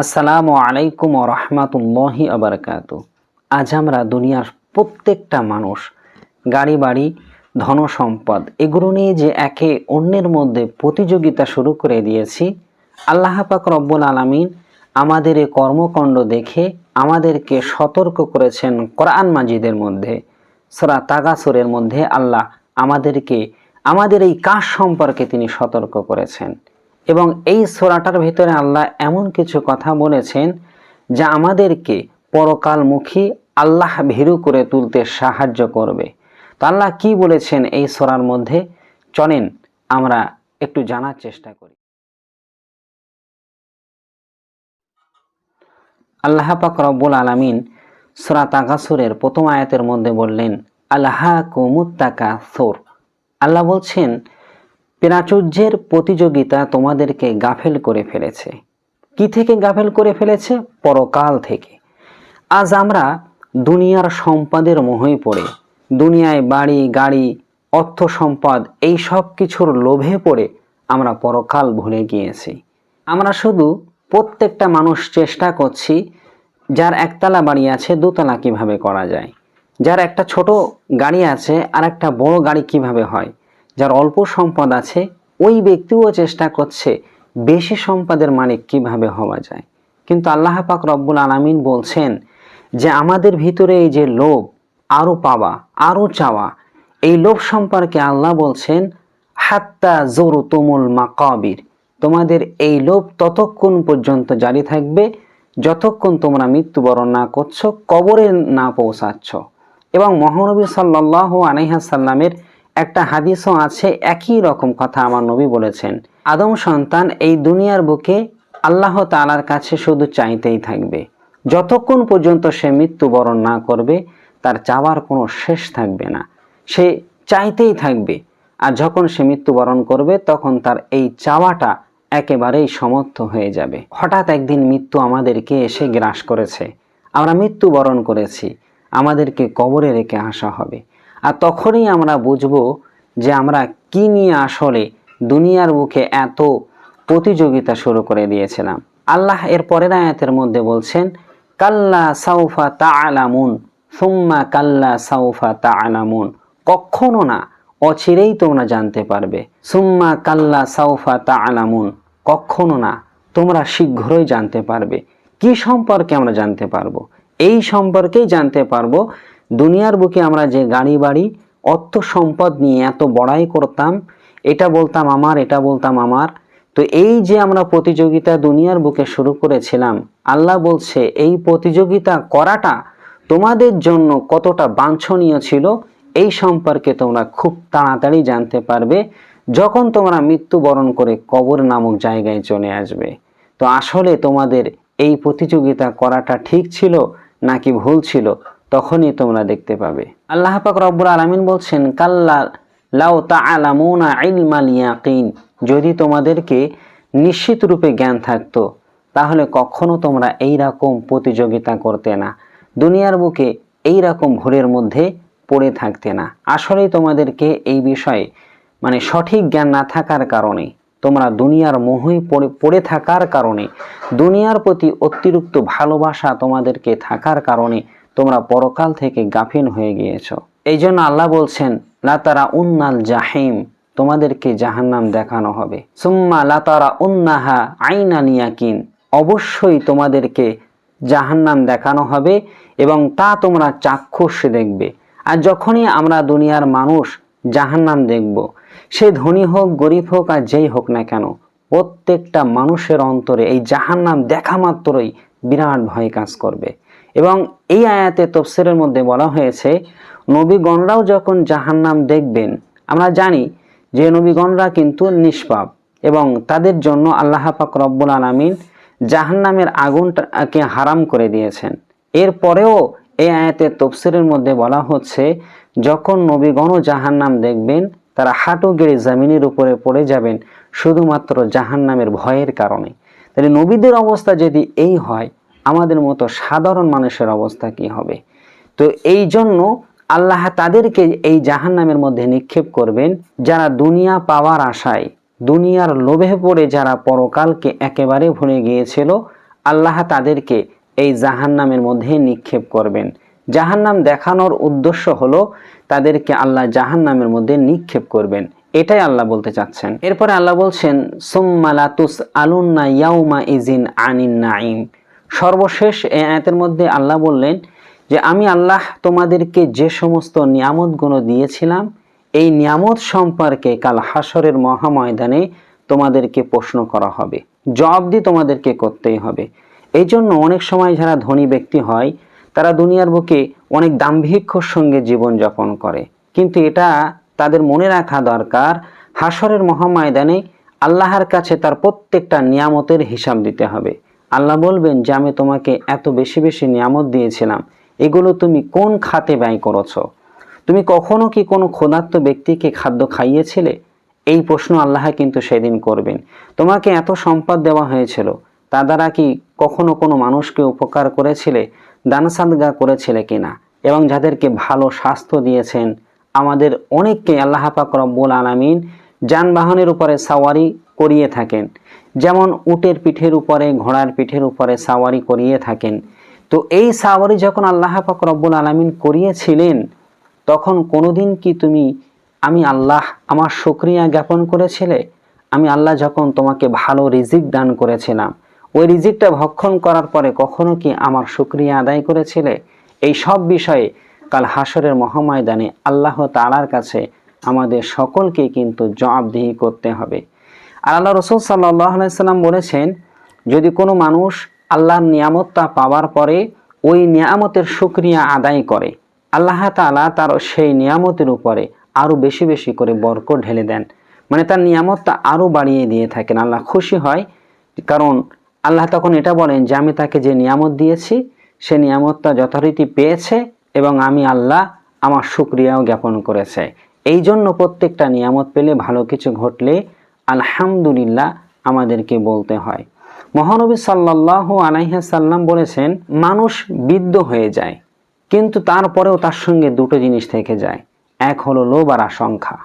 আসসালামু আলাইকুম রহমাতুল্লাহি আবরকাত আজ আমরা দুনিয়ার প্রত্যেকটা মানুষ, গাড়ি, বাড়ি, ধন সম্পদ, এগুলো নিয়ে যে একে অন্যের মধ্যে প্রতিযোগিতা শুরু করে দিয়েছি, আল্লাহ পাক রব্বুল আলামিন আমাদের এই কর্মকাণ্ড দেখে আমাদেরকে সতর্ক করেছেন কোরআন মাজিদের মধ্যে, সরা তাগাসুরের মধ্যে আল্লাহ আমাদেরকে, আমাদের এই কাজ সম্পর্কে তিনি সতর্ক করেছেন। এবং এই সোরাটার ভিতরে আল্লাহ এমন কিছু কথা বলেছেন যা আমাদেরকে পরকালমুখী আল্লাহ ভীরু করে তুলতে সাহায্য করবে। তো আল্লাহ কি বলেছেন এই সোরার মধ্যে? চলেন আমরা একটু জানার চেষ্টা করি। আল্লাহ পাক রব্বুল আলামিন সুরা তাগাসুরের প্রথম আয়াতের মধ্যে বললেন আল্লাহ কুমুত্তাকা সোর আল্লাহ বলছেন প্রাচুর্যের প্রতিযোগিতা তোমাদেরকে গাফেল করে ফেলেছে। কি থেকে গাফেল করে ফেলেছে? পরকাল থেকে। আজ আমরা দুনিয়ার সম্পদের মোহই পড়ে, দুনিয়ায় বাড়ি, গাড়ি, অর্থ সম্পদ, এই সব কিছুর লোভে পড়ে আমরা পরকাল ভুলে গিয়েছি। আমরা শুধু প্রত্যেকটা মানুষ চেষ্টা করছি যার একতলা বাড়ি আছে, দোতলা কীভাবে করা যায়? যার একটা ছোট গাড়ি আছে আর একটা বড় গাড়ি কীভাবে হয়? যার অল্প সম্পদ আছে, ওই ব্যক্তিও চেষ্টা করছে বেশি সম্পদের মালিক কীভাবে হওয়া যায়। কিন্তু আল্লাহ পাক রব্বুল আলামিন বলছেন যে আমাদের ভিতরে এই যে লোভ আরও পাওয়া আরও চাওয়া, এই লোভ সম্পর্কে আল্লাহ বলছেন, হাত্তা জোরু তুমুল মাকাবির তোমাদের এই লোভ ততক্ষণ পর্যন্ত জারি থাকবে, যতক্ষণ তোমরা মৃত্যুবরণ না করছ, কবরে না পৌঁছাচ্ছ। এবং মহানবী সাল্লাহ আনাইহাসাল্লামের একটা হাদিসও আছে, একই রকম কথা আমার নবী বলেছেন। আদম সন্তান এই দুনিয়ার বুকে আল্লাহ তালার কাছে শুধু চাইতেই থাকবে। যতক্ষণ পর্যন্ত সে মৃত্যুবরণ না করবে, তার চাওয়ার কোনো শেষ থাকবে না। সে চাইতেই থাকবে। আর যখন সে মৃত্যুবরণ করবে, তখন তার এই চাওয়াটা একেবারেই সমর্থ হয়ে যাবে। হঠাৎ একদিন মৃত্যু আমাদেরকে এসে গ্রাস করেছে। আমরা মৃত্যুবরণ করেছি। আমাদেরকে কবরে রেখে আসা হবে। আর তখনই আমরা বুঝব যে আমরা কি নিয়ে আসলে দুনিয়ার বুকে এত প্রতিযোগিতা শুরু করে দিয়েছিলাম। আল্লাহ এর পরের আয়াতের মধ্যে বলছেন, কাল্লা সাউফা তা আলামুন সুম্মা কাল্লা সাউফা তা আলামুন কখনো না, অচিরেই তোমরা জানতে পারবে, সুম্মা কাল্লা সাউফা তা আলামুন কখনো না, তোমরা শীঘ্রই জানতে পারবে, কি সম্পর্কে আমরা জানতে পারব? এই সম্পর্কেই জানতে পারব দুনিয়ার বুকে আমরা যে গাড়ি বাড়ি, অর্থ সম্পদ নিয়ে এত বড়াই করতাম, এটা বলতাম আমার, এটা বলতাম আমার। তো এই যে আমরা প্রতিযোগিতা দুনিয়ার বুকে শুরু করেছিলাম, আল্লাহ বলছে, এই প্রতিযোগিতা করাটা তোমাদের জন্য কতটা বাঞ্ছনীয় ছিল, এই সম্পর্কে তোমরা খুব তাড়াতাড়ি জানতে পারবে, যখন তোমরা মৃত্যুবরণ করে কবর নামক জায়গায় চলে আসবে। তো আসলে তোমাদের এই প্রতিযোগিতা করাটা ঠিক ছিল নাকি ভুল ছিল তখনই তোমরা দেখতে পাবে। আল্লাহ পাক রব্বুল আলামিন বলছেন, কাল্লা লাউ তাআলামুনা ইলমাল ইয়াকিন। যদি তোমাদেরকে নিশ্চিত রূপে জ্ঞান থাকতো, তাহলে কখনো তোমরা এই রকম প্রতিযোগিতা করতে না। দুনিয়ার বুকে এই রকম ভুলের মধ্যে পড়ে থাকতে না। আসলেই তোমাদেরকে এই বিষয়ে মানে সঠিক জ্ঞান না থাকার কারণে, তোমরা দুনিয়ার মোহই পড়ে পড়ে থাকার কারণে, দুনিয়ার প্রতি অতিরিক্ত ভালোবাসা তোমাদেরকে থাকার কারণে তোমরা পরকাল থেকে গাফিন হয়ে গিয়েছ। এই জন্য আল্লাহ বলছেন লাতারা উন্নাল জাহিম, তোমাদেরকে জাহান্নাম দেখানো হবে। সুম্মা লাতারা উন্নাহা আইনা নিয়াকিন অবশ্যই তোমাদেরকে জাহান্নাম দেখানো হবে এবং তা তোমরা চাক্ষুষ দেখবে। আর যখনই আমরা দুনিয়ার মানুষ জাহান্নাম দেখব, সে ধনী হোক, গরিব হোক আর যেই হোক না কেন, প্রত্যেকটা মানুষের অন্তরে এই জাহান্নাম দেখা মাত্রই বিরাট ভয় কাজ করবে। এবং এই আয়াতে তফসিরের মধ্যে বলা হয়েছে নবীগণরাও যখন জাহান্নাম দেখবেন, আমরা জানি যে নবীগণরা কিন্তু নিষ্পাপ এবং তাদের জন্য আল্লাহ পাক রব্বুল আলমিন জাহান্নামের আগুনটাকে হারাম করে দিয়েছেন। এরপরেও এই আয়াতের তফসিরের মধ্যে বলা হচ্ছে, যখন নবীগণ জাহান্নাম দেখবেন, তারা হাঁটু গেড়ে জামিনের উপরে পড়ে যাবেন, শুধুমাত্র জাহান্নামের ভয়ের কারণে। তাহলে নবীদের অবস্থা যদি এই হয় আমাদের মতো সাধারণ মানুষের অবস্থা কি হবে? তো এই জন্য আল্লাহ তাদেরকে এই জাহান্নামের মধ্যে নিক্ষেপ করবেন, যারা দুনিয়া পাওয়ার আশায়, দুনিয়ার লোভে পড়ে যারা পরকালকে একেবারে ভুলে গিয়েছিল, আল্লাহ তাদেরকে এই জাহান্নামের মধ্যে নিক্ষেপ করবেন। জাহান্নাম দেখানোর উদ্দেশ্য হলো তাদেরকে আল্লাহ জাহান্নামের মধ্যে নিক্ষেপ করবেন। এটাই আল্লাহ বলতে চাচ্ছেন। এরপরে আল্লাহ বলছেন সুম্মালাতুস আলুন্না ইয়াউমা ইজিন আনিন নাইম সর্বশেষ এই আয়াতের মধ্যে আল্লাহ বললেন যে, আমি আল্লাহ তোমাদেরকে যে সমস্ত নিয়ামতগুলো দিয়েছিলাম, এই নিয়ামত সম্পর্কে কাল হাসরের মহাময়দানে তোমাদেরকে প্রশ্ন করা হবে। জবাবদি তোমাদেরকে করতেই হবে। এই জন্য অনেক সময় যারা ধনী ব্যক্তি হয়, তারা দুনিয়ার বুকে অনেক দাম্ভিক্ষর সঙ্গে জীবন যাপন করে। কিন্তু এটা তাদের মনে রাখা দরকার হাসরের মহাময়দানে আল্লাহর কাছে তার প্রত্যেকটা নিয়ামতের হিসাব দিতে হবে। আল্লাহ বলবেন যে, আমি তোমাকে এত বেশি বেশি নিয়ামত দিয়েছিলাম। এগুলো তুমি কোন খাতে ব্যয় করেছ? তুমি কখনো কি কোনো ক্ষুধার্ত ব্যক্তিকে খাদ্য খাইয়েছিলে? এই প্রশ্ন আল্লাহ কিন্তু সেদিন করবেন। তোমাকে এত সম্পদ দেওয়া হয়েছিল, তা দ্বারা কি কখনো কোনো মানুষকে উপকার করেছিলে দান সাদগা করেছিলে কিনা? এবং যাদেরকে ভালো স্বাস্থ্য দিয়েছেন, আমাদের অনেককে আল্লাহ পাক রব্বুল আলামিন যানবাহনের উপরে সাওয়ারি করিয়ে থাকেন। যেমন উটের পিঠের উপরে, ঘোড়ার পিঠের উপরে সাওয়ারি করিয়ে থাকেন। তো এই সাওয়ারি যখন আল্লাহ পাক রব্বুল আলামিন করিয়েছিলেন, তখন কোনোদিন কি তুমি, আমি আল্লাহ, আমার শুক্রিয়া জ্ঞাপন করেছিলে? আমি আল্লাহ যখন তোমাকে ভালো রিজিক দান করেছিলাম, ওই রিজিকটা ভক্ষণ করার পরে কখনো কি আমার শুক্রিয়া আদায় করেছিলে? এই সব বিষয়ে কাল হাসরের মহাময়দানে আল্লাহ তালার কাছে আমাদের সকলকে কিন্তু জবাবদিহি করতে হবে। আর আল্লাহ রসুল সাল্লাহ সাল্লাম বলেছেন, যদি কোনো মানুষ আল্লাহর নিয়ামতটা পাওয়ার পরে ওই নিয়ামতের শুক্রিয়া আদায় করে, আল্লাহ তালা তার সেই নিয়ামতের উপরে আরও বেশি বেশি করে বরকত ঢেলে দেন। মানে তার নিয়ামতটা আরও বাড়িয়ে দিয়ে থাকেন, আল্লাহ খুশি হয়। কারণ আল্লাহ তখন এটা বলেন যে, আমি তাকে যে নিয়ামত দিয়েছি, সে নিয়ামতটা যথারীতি পেয়েছে এবং আমি আল্লাহ আমার সুক্রিয়াও জ্ঞাপন করেছে। এই জন্য প্রত্যেকটা নিয়ামত পেলে ভালো কিছু ঘটলে আলহামদুলিল্লাহ আমাদেরকে বলতে হয়। মহানবী সাল্লাহ আলাইহাসাল্লাম বলেছেন, মানুষ বিদ্ধ হয়ে যায়, কিন্তু তারপরেও তার সঙ্গে দুটো জিনিস থেকে যায়। এক হলো লোভ আর আশঙ্কা।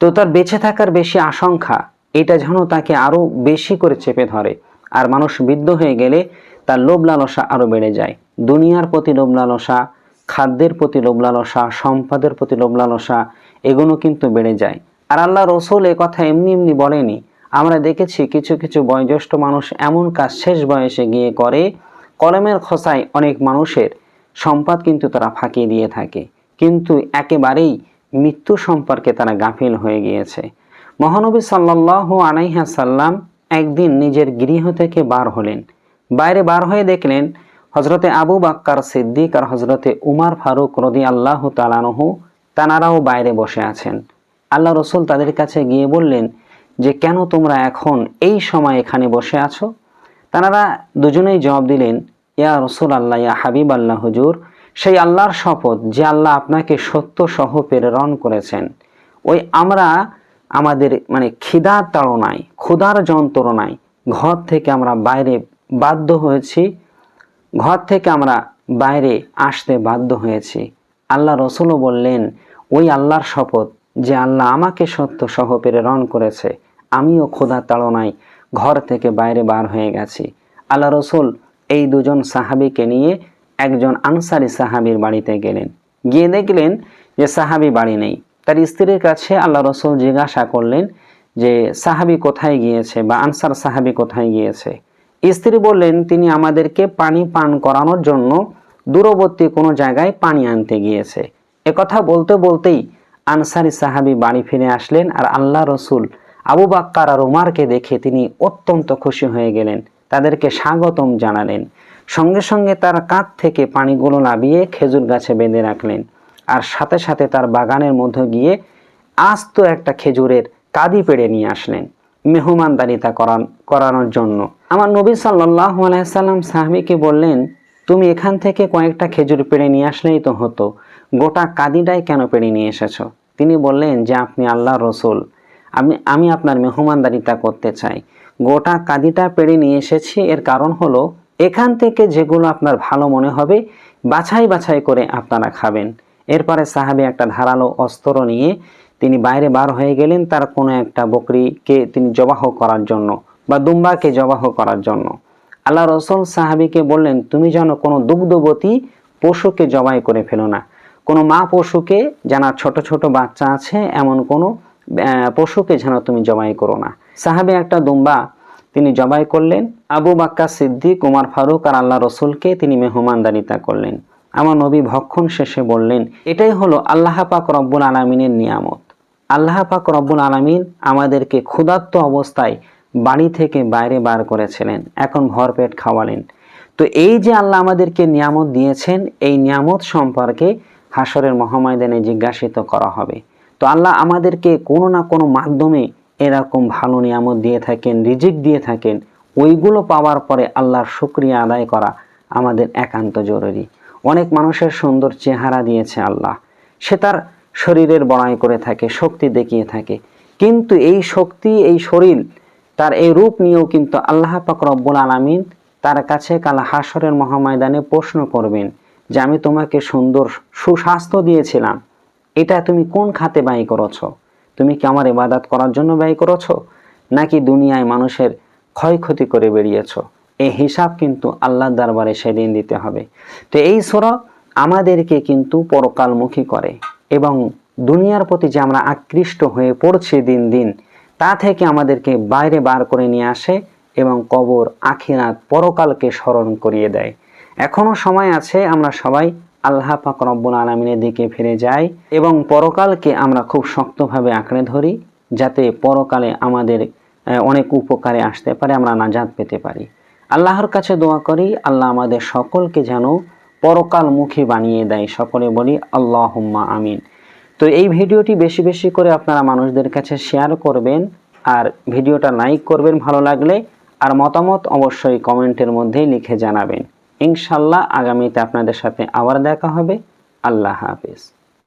তো তার বেঁচে থাকার বেশি আশঙ্কা, এটা যেন তাকে আরও বেশি করে চেপে ধরে। আর মানুষ বিদ্ধ হয়ে গেলে তার লোভ লালসা আরও বেড়ে যায়। দুনিয়ার প্রতি লোভ লালসা, খাদ্যের প্রতি লোভ লালসা, সম্পদের প্রতি লোভ লালসা, এগুলো কিন্তু বেড়ে যায়। আর আল্লাহ রসুল এ কথা এমনি এমনি বলেনি। আমরা দেখেছি কিছু কিছু বয়োজ্যেষ্ঠ মানুষ এমন কাজ শেষ বয়সে গিয়ে করে, কলমের খোসায় অনেক মানুষের সম্পদ কিন্তু তারা ফাঁকি দিয়ে থাকে। কিন্তু একেবারেই মৃত্যু সম্পর্কে তারা গাফিল হয়ে গিয়েছে। মহানবী সাল্লাহ আনাইহা সাল্লাম একদিন নিজের গৃহ থেকে বার হলেন। বাইরে বার হয়ে দেখলেন হজরতে আবু বাক্কার সিদ্দিক আর হজরতে উমার ফারুক রদি আল্লাহ তালানহু তানারাও বাইরে বসে আছেন। আল্লাহ রসুল তাদের কাছে গিয়ে বললেন যে, কেন তোমরা এখন এই সময় এখানে বসে আছো? তানারা দুজনেই জবাব দিলেন, ইয়া রসুল আল্লাহ ইয়া হাবিব আল্লাহ হুজুর, সেই আল্লাহর শপথ যে আল্লাহ আপনাকে সত্য সহ প্রেরণ করেছেন। ওই আমরা আমাদের মানে খিদার তাড়নায়, ক্ষুধার যন্ত্রণায় ঘর থেকে আমরা বাইরে বাধ্য হয়েছি, ঘর থেকে আমরা বাইরে আসতে বাধ্য হয়েছি। আল্লাহ রসুলও বললেন, ওই আল্লাহর শপথ যে আল্লাহ আমাকে সত্য সহ প্রেরণ করেছে, আমিও ক্ষুধার তাড়নায় ঘর থেকে বাইরে বার হয়ে গেছি। আল্লাহ রসুল এই দুজন সাহাবিকে নিয়ে একজন আনসারি সাহাবির বাড়িতে গেলেন। গিয়ে দেখলেন যে সাহাবি বাড়ি নেই। তার স্ত্রীর কাছে আল্লাহ রসুল জিজ্ঞাসা করলেন যে, সাহাবি কোথায় গিয়েছে বা আনসার সাহাবি কোথায় গিয়েছে? স্ত্রী বললেন, তিনি আমাদেরকে পানি পান করানোর জন্য দূরবর্তী কোনো জায়গায় পানি আনতে গিয়েছে। কথা বলতে বলতেই আনসারি সাহাবি বাড়ি ফিরে আসলেন আর আল্লাহ রসুল আবু বাক্কার আর উমারকে দেখে তিনি অত্যন্ত খুশি হয়ে গেলেন, তাদেরকে স্বাগতম জানালেন। সঙ্গে সঙ্গে তার কাঁধ থেকে পানিগুলো নাবিয়ে খেজুর গাছে বেঁধে রাখলেন আর সাথে সাথে তার বাগানের মধ্যে গিয়ে আস্ত একটা খেজুরের কাদি পেড়ে নিয়ে আসলেন। মেহমানদারিতা করান, করানোর জন্য। আমার নবী সাল্লাহ আলাইসাল্লাম সাহাবিকে বললেন, তুমি এখান থেকে কয়েকটা খেজুর পেড়ে নিয়ে আসলেই তো হতো। গোটা কাদিটাই কেন পেড়ে নিয়ে এসেছ? তিনি বললেন যে, আপনি আল্লাহ রসুল। আমি আমি আপনার মেহমানদারিতা করতে চাই। গোটা কাদিটা পেড়ে নিয়ে এসেছি। এর কারণ হলো, এখান থেকে যেগুলো আপনার ভালো মনে হবে, বাছাই বাছাই করে আপনারা খাবেন। এরপরে সাহাবি একটা ধারালো অস্ত্র নিয়ে তিনি বাইরে বার হয়ে গেলেন তার কোনো একটা বকরিকে তিনি জবাহ করার জন্য বা দুম্বাকে জবাহ করার জন্য। আল্লাহ রসুল সাহাবিকে বললেন, তুমি যেন কোনো দুগ্ধবতী পশুকে জবাই করে ফেলো না। কোনো মা পশুকে যারা ছোট ছোট বাচ্চা আছে, এমন কোনো পশুকে যেন তুমি জবাই করো না। সাহাবি একটা দুম্বা তিনি জবাই করলেন। আবু বাক্কা সিদ্দিক, উমার ফারুক আর আল্লাহ রসুলকে তিনি মেহমানদারিতা করলেন। আমার নবী ভক্ষণ শেষে বললেন, এটাই হলো আল্লাহ পাক রব্বুল আলমিনের নিয়ামত। আল্লাহ পাক রব্বুল আলমিন আমাদেরকে ক্ষুধার্ত অবস্থায় বাড়ি থেকে বাইরে বার করেছিলেন, এখন ভরপেট খাওয়ালেন। তো এই যে আল্লাহ আমাদেরকে নিয়ামত দিয়েছেন, এই নিয়ামত সম্পর্কে হাসরের মহাময়দানে জিজ্ঞাসিত করা হবে। তো আল্লাহ আমাদেরকে কোনো না কোনো মাধ্যমে এরকম ভালো নিয়ামত দিয়ে থাকেন, রিজিক দিয়ে থাকেন, ওইগুলো পাওয়ার পরে আল্লাহর শুক্রিয়া আদায় করা আমাদের একান্ত জরুরি। অনেক মানুষের সুন্দর চেহারা দিয়েছে আল্লাহ। সে তার শরীরের বড়াই করে থাকে, শক্তি দেখিয়ে থাকে। কিন্তু এই শক্তি, এই শরীর, তার এই রূপ নিয়েও কিন্তু আল্লাহ পাক রব্বুল আলামিন তার কাছে কাল হাসরের মহাময়দানে প্রশ্ন করবেন যে আমি তোমাকে সুন্দর সুস্বাস্থ্য দিয়েছিলাম। এটা তুমি কোন খাতে ব্যয় করেছ? তুমি কি আমার ইবাদত করার জন্য ব্যয় করেছ? নাকি দুনিয়ায় মানুষের ক্ষয়ক্ষতি করে বেরিয়েছ? এই হিসাব কিন্তু আল্লাহর দরবারে সেদিন দিতে হবে। তো এই সোরা আমাদেরকে কিন্তু পরকালমুখী করে এবং দুনিয়ার প্রতি যে আমরা আকৃষ্ট হয়ে পড়ছি দিন দিন, তা থেকে আমাদেরকে বাইরে বার করে নিয়ে আসে এবং কবর, আখিরাত, পরকালকে স্মরণ করিয়ে দেয়। এখনও সময় আছে, আমরা সবাই আল্লাহ পাক রব্বুল আলমিনের দিকে ফিরে যাই এবং পরকালকে আমরা খুব শক্তভাবে আঁকড়ে ধরি যাতে পরকালে আমাদের অনেক উপকারে আসতে পারে, আমরা নাজাদ পেতে পারি। আল্লাহর কাছে দোয়া করি, আল্লাহ আমাদের সকলকে যেন পরকালমুখী বানিয়ে দেয়। সকলে বলি আল্লাহ আমিন। তো এই ভিডিওটি বেশি বেশি করে আপনারা মানুষদের কাছে শেয়ার করবেন আর ভিডিওটা লাইক করবেন ভালো লাগলে, আর মতামত অবশ্যই কমেন্টের মধ্যেই লিখে জানাবেন। ইনশাল্লাহ আগামীতে আপনাদের সাথে আবার দেখা হবে। আল্লাহ হাফিজ।